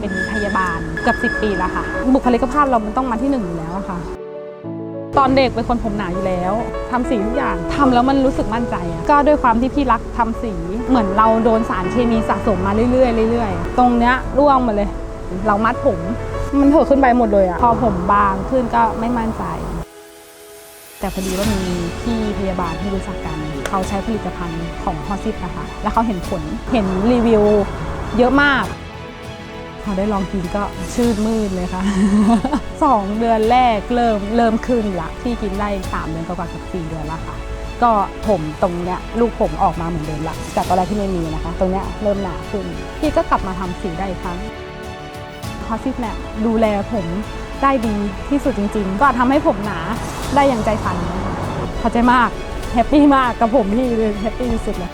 เป็นพยาบาลเกือบสิปีแล้วค่ะ บุคลิกภาพเรามันต้องมาที่หนึ่งอยู่แล้วค่ะ ตอนเด็กเป็นคนผมหนาอยู่แล้วทำสีทุกอย่างทำแล้วมันรู้สึกมั่นใจอะก็ด้วยความที่พี่รักทำสีเหมือนเราโดนสารเคมีสะสมมาเรื่อยๆเรื่อยๆ ตรงเนี้ยร่วงมาเลย เรามัดผม มันเถอะขึ้นไปหมดเลยอะพอผมบางขึ้นก็ไม่มั่นใจแต่พอดีว่ามีพี่พยาบาลที่รู้จักกัน เขาใช้ผลิตภัณฑ์ของฮอซิปนะคะ แล้วเขาเห็นผลเห็นรีวิวเยอะมาก อได้ลองกินก็ชื่นมืดเลยค่ะสองเดือนแรกเริ่มเริ่มขึ้นละที่กินได้สามเดือนกว่ากับสี่เดือนละค่ะ ก็ผมตรงเนี้ยลูกผมออกมาเหมือนเดิมละจากตอนแรกที่ไม่มีนะคะ ตรงเนี้ยเริ่มหนาขึ้นพี่ก็กลับมาทำสีได้อีกครั้งคอสซิปเนี่ยดูแลผมได้ดีที่สุดจริง ๆ ก็ทำให้ผมหนาได้อย่างใจฝันพอใจมากแฮปปี้มากกับผมพี่เลยแฮปปี้ที่สุดเลย